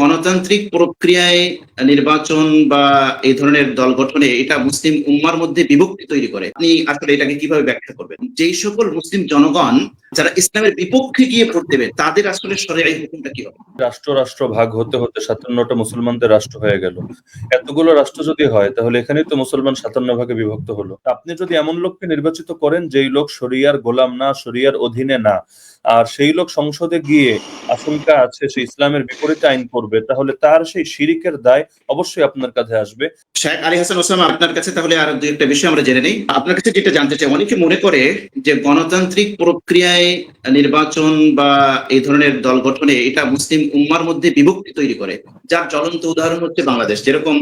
গণতান্ত্রিক প্রক্রিয়ায় নির্বাচন বা এই ধরনের দল গঠনে এটা মুসলিম উম্মার মধ্যে বিভক্তি তৈরি করে। আপনি আসলে এটাকে কীভাবে ব্যাখ্যা করবেন? যেই সকল মুসলিম জনগণ যারা ইসলামের বিপক্ষে গিয়ে ভোট দেবে, তাদের আসলে সরাই হুকুমটা কি হবে? রাষ্ট্র রাষ্ট্র ভাগ হতে হতে সাতান্নটা মুসলমানদের রাষ্ট্র হয়ে গেল। এতগুলো রাষ্ট্র যদি হয়, তাহলে এখানেই তো মুসলমান সাতান্ন ভাগে বিভক্ত হলো। আপনি যদি এমন লোককে নির্বাচিত করেন, যেই লোক শরিয়ার গোলাম না, শরিয়ার অধীনে না, আর সেই লোক সংসদে গিয়ে আশঙ্কা আছে সে ইসলামের বিপরীতে আইন করবে তাহলে তার সেই শিরিকের দায় অবশ্যই আপনার কাছে আসবে। শেখ আলী হাসান ওসামা আপনার কাছে তাহলে আর দু একটা বিষয় আমরা জেনে নেই। আপনার কাছে যেটা জানতে চাই, অনেকে মনে করে যে গণতান্ত্রিক প্রক্রিয়ায় নির্বাচন বা এই ধরনের দল গঠনে এটা মুসলিম উম্মার মধ্যে বিভক্তি তৈরি করে, যার জ্বলন্ত উদাহরণ হচ্ছে বাংলাদেশ, যেরকম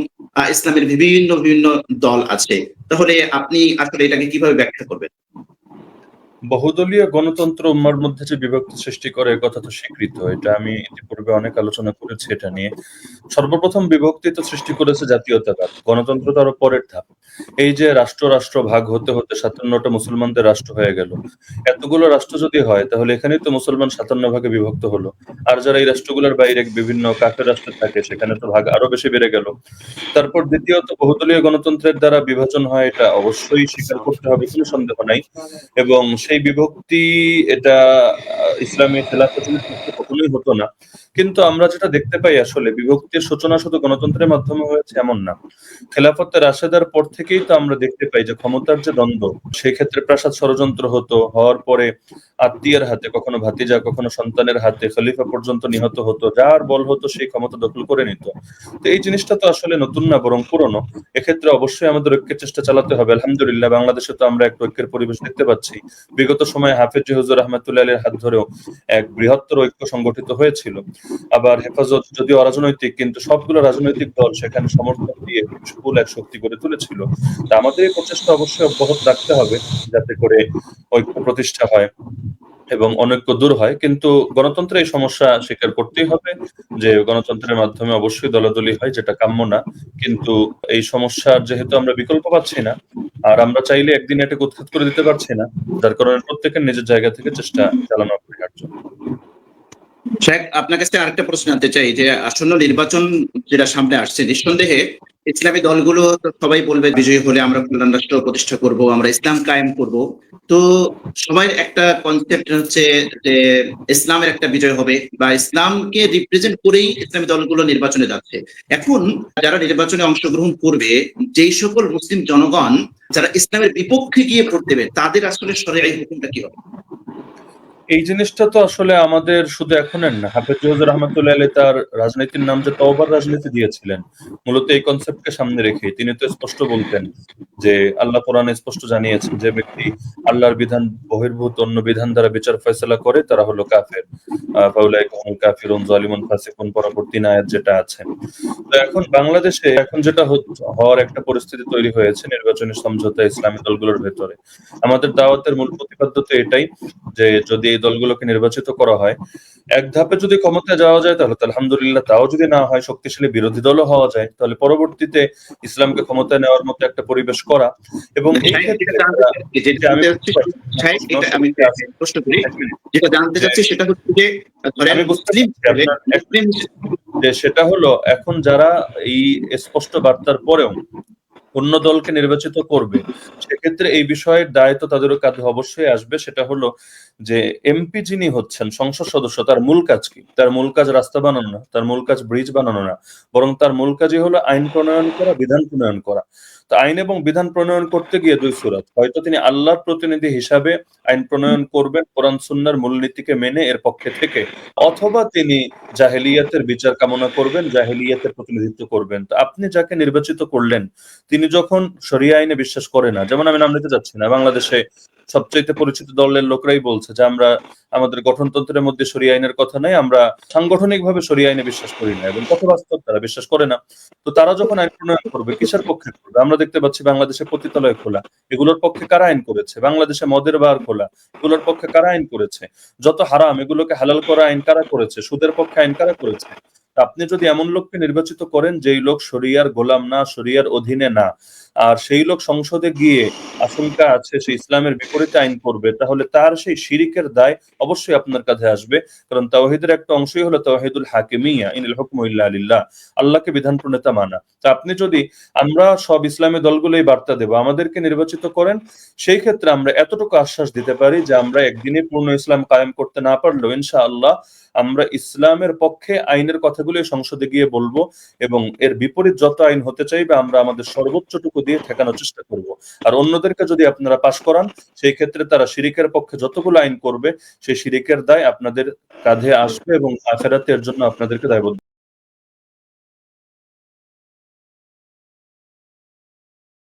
ইসলামের বিভিন্ন বিভিন্ন দল আছে। তাহলে আপনি আসলে এটাকে কীভাবে ব্যাখ্যা করবেন? বহুদলীয় গণতন্ত্র উম্মার মধ্যে যে বিভক্তি সৃষ্টি করে কথা তো স্বীকৃত। এটা আমি ইতিপূর্বে অনেক আলোচনা করেছি এটা নিয়ে। সর্বপ্রথম বিভক্তি তো সৃষ্টি করেছে জাতীয়তাবাদ, গণতন্ত্র তো আরও পরের ধাপ। এই যে রাষ্ট্র রাষ্ট্র ভাগ হতে হতে সাতান্নটা মুসলমানদের রাষ্ট্র হয়ে গেল। এতগুলো রাষ্ট্র যদি হয়, তাহলে এখানেই তো মুসলমান সাতান্ন ভাগে বিভক্ত হলো। আর যারা এই রাষ্ট্রগুলোর বাইরে বিভিন্ন কাফের রাষ্ট্র থাকে, সেখানে তো ভাগ আরও বেশি বেড়ে গেল। তারপর দ্বিতীয়ত, বহুদলীয় গণতন্ত্রের দ্বারা বিভাজন হয়, এটা অবশ্যই স্বীকার করতে হবে, কোনো সন্দেহ নাই। এবং সেই বিভক্তি এটা ইসলামী খেলাফতের কখনোই হতো না। কিন্তু আমরা যেটা দেখতে পাই আসলে, বিভক্তির সূচনা শুধু গণতন্ত্রের মাধ্যমে হয়েছে এমন না। খেলাফতের রাশেদার পর থেকেই তো আমরা দেখতে পাই যে ক্ষমতার যে দ্বন্দ্ব, সেই ক্ষেত্রে প্রাসাদ ষড়যন্ত্র হতো, হওয়ার পরে আত্মীয়ের হাতে, কখনো ভাতিজা, কখনো সন্তানের হাতে খলিফা পর্যন্ত নিহত হতো, যার বল হতো সেই ক্ষমতা দখল করে নিত। তো এই জিনিসটা তো আসলে নতুন না, বরং পুরনো। এক্ষেত্রে অবশ্যই আমাদের ঐক্যের চেষ্টা চালাতে হবে। আলহামদুলিল্লাহ, বাংলাদেশে তো আমরা একটা ঐক্যের পরিবেশ দেখতে পাচ্ছি। বিগত সময়ে হাফিজ হুজুর আহমদুল্লাহ আলীর হাত ধরেও এক বৃহত্তর ঐক্য সংগঠিত হয়েছিল। আবার হেফাজত যদিও অরাজনৈতিক, কিন্তু সবগুলো রাজনৈতিক দল সেখানে সমর্থন দিয়ে ফুল এক শক্তি করে তুলেছিল। তা আমাদের এই প্রচেষ্টা অবশ্যই অব্যাহত রাখতে হবে, যাতে করে ঐক্য প্রতিষ্ঠা হয় এবং অনৈক্য দূর হয়। কিন্তু গণতন্ত্রের এই সমস্যা স্বীকার করতেই হবে যে গণতন্ত্রের মাধ্যমে অবশ্যই দলাদলি হয়, যেটা কাম্য না। কিন্তু এই সমস্যার যেহেতু আমরা বিকল্প পাচ্ছি না আর আমরা চাইলে একদিন এটাকে উৎখাত করে দিতে পারছি না। যার কারণে প্রত্যেকের নিজের জায়গা থেকে চেষ্টা চালানো অপরিহার্য। শেখ, আপনার কাছে আরেকটা প্রশ্ন আনতে চাই যে, আসন্ন নির্বাচন যেটা সামনে আসছে, নিঃসন্দেহে ইসলামী দলগুলো সবাই বলবে বিজয়ী হলে আমরা কল্যাণ রাষ্ট্র প্রতিষ্ঠা করব, আমরা ইসলাম কায়েম করব। তো সবাই একটা কনসেপ্ট হচ্ছে যে ইসলামের একটা বিজয় হবে বা ইসলামকে রিপ্রেজেন্ট করেই ইসলামী দলগুলো নির্বাচনে যাচ্ছে। এখন যারা নির্বাচনে অংশগ্রহণ করবে, যেই সকল মুসলিম জনগণ যারা ইসলামের বিপক্ষে গিয়ে ভোট দেবে, তাদের আসলে সরে এই হুকুমটা কি হবে? এই জিনিসটা তো আসলে আমাদের শুধু এখনের না হাফেজ জহুর রহমতুল্লাহ আলী তার রাজনীতির নাম যে তওবার রাজনীতি দিয়েছিলেন মূলত এই কনসেপ্টকে সামনে রেখে তিনি তো স্পষ্ট বলতেন যে আল্লাহ কোরআনে স্পষ্ট জানিয়েছেন যে ব্যক্তি আল্লাহর বিধান বহির্ভূত অন্য বিধান দ্বারা বিচার ফয়সলা করে তারা হলো কাফের। আহ, ফাউলাইকা হুমুল কাফিরুন জালিমুন ফাসিকুন পরবর্তী আয়াত যেটা আছে তো এখন বাংলাদেশে এখন যেটা হওয়ার একটা পরিস্থিতি তৈরি হয়েছে নির্বাচনী সমঝোতা ইসলামী দলগুলোর ভেতরে। আমাদের দাওয়াতের মূল প্রতিপাদ্য তো এটাই যে যদি দলগুলোকে নির্বাচিত করা হয়। এক ধাপে যদি ক্ষমতায় যাওয়া যায় তাহলে আলহামদুলিল্লাহ তাও যদি না হয় শক্তিশালী বিরোধী দলও হওয়া যায় তাহলে পরবর্তীতে ইসলামকে ক্ষমতায় নেওয়ার মতো একটা পরিবেশ করা এবং যেটা জানতে চাচ্ছি, হচ্ছে যে সেটা হলো এখন যারা এই স্পষ্ট বার্তার পরেও অন্য দলকে নির্বাচিত করবে, সেক্ষেত্রে এই বিষয়ের দায়িত্ব তাদের কাঁধে অবশ্যই আসবে। সেটা হলো যে এমপি যিনি হচ্ছেন, সংসদ সদস্য, তার মূল কাজ কি? তার মূল কাজ রাস্তা বানানো না, তার মূল কাজ ব্রিজ বানানো না, বরং তার মূল কাজই হলো আইন প্রণয়ন করা, বিধান প্রণয়ন করা। আইন এবং বিধান প্রণয়ন করতে গিয়ে দুই সুরাত। হয়তো তিনি আল্লাহর প্রতিনিধি হিসাবে আইন প্রণয়ন করবেন কোরআন, সুন্নার মূলনীতিকে মেনে এর পক্ষে থেকে। অথবা তিনি জাহেলিয়াতের বিচার কামনা করবেন, জাহেলিয়াতের প্রতিনিধিত্ব করবেন। তো আপনি যাকে নির্বাচিত করলেন, তিনি যখন সরিয়া আইনে বিশ্বাস করে না, যেমন আমি নাম নিতে যাচ্ছি না, বাংলাদেশে সবচাইতে পরিচিত দলের লোকরাই বলছে যে আমরা আমাদের গঠনতন্ত্রের মধ্যে সরিয়া আইনের কথা নাই, আমরা সাংগঠনিক ভাবে সরিয়া আইনে বিশ্বাস করি না এবং কত বাস্তব তারা বিশ্বাস করে না। তো তারা যখন আইন প্রণয়ন করবে, কিসের পক্ষে করবে? আমরা দেখতে পাচ্ছি বাংলাদেশে পতিতালয় খোলা। এগুলোর পক্ষে কারা আইন করেছে? বাংলাদেশে মদের বার খোলা। এগুলোর পক্ষে কারা আইন করেছে? যত হারাম, এগুলোকে হালাল করা আইন কারা করেছে? সুদের পক্ষে আইন কারা করেছে? আপনি যদি এমন লোককে নির্বাচিত করেন, যেই লোক শরিয়ার গোলাম না, শরিয়ার অধীনে না, আর সেই লোক সংসদে গিয়ে আশঙ্কা আছে সে ইসলামের বিপরীতে আইন করবে, তাহলে তার সেই শিরিকের দায় অবশ্যই আপনার কাছে আসবে। কারণ তাওহিদের একটা অংশই হলো তাওহিদুল হাকিমিয়া, ইনিল হুকমু ইল্লা আল্লাহকে বিধান প্রণেতা মানা। তা আপনি যদি, আমরা সব ইসলামী দলগুলোই বার্তা দেব, আমাদেরকে নির্বাচিত করেন, সেই ক্ষেত্রে আমরা এতটুকু আশ্বাস দিতে পারি যে আমরা একদিনে পূর্ণ ইসলাম কায়েম করতে না পারলেও ইনশাআল্লাহ আমরা ইসলামের পক্ষে আইনের কথাগুলো সংসদে গিয়ে বলব এবং এর বিপরীত যত আইন হতে চাইবে আমরা আমাদের সর্বোচ্চটুকু দিয়ে ঠেকানোর চেষ্টা করব। আর অন্যদেরকে যদি আপনারা পাশ করান, সেই ক্ষেত্রে তারা শিরিকের পক্ষে যতগুলো আইন করবে, সেই শিরিকের দায় আপনাদের কাঁধে আসবে এবং আখেরাতের জন্য আপনাদেরকে দায়বদ্ধ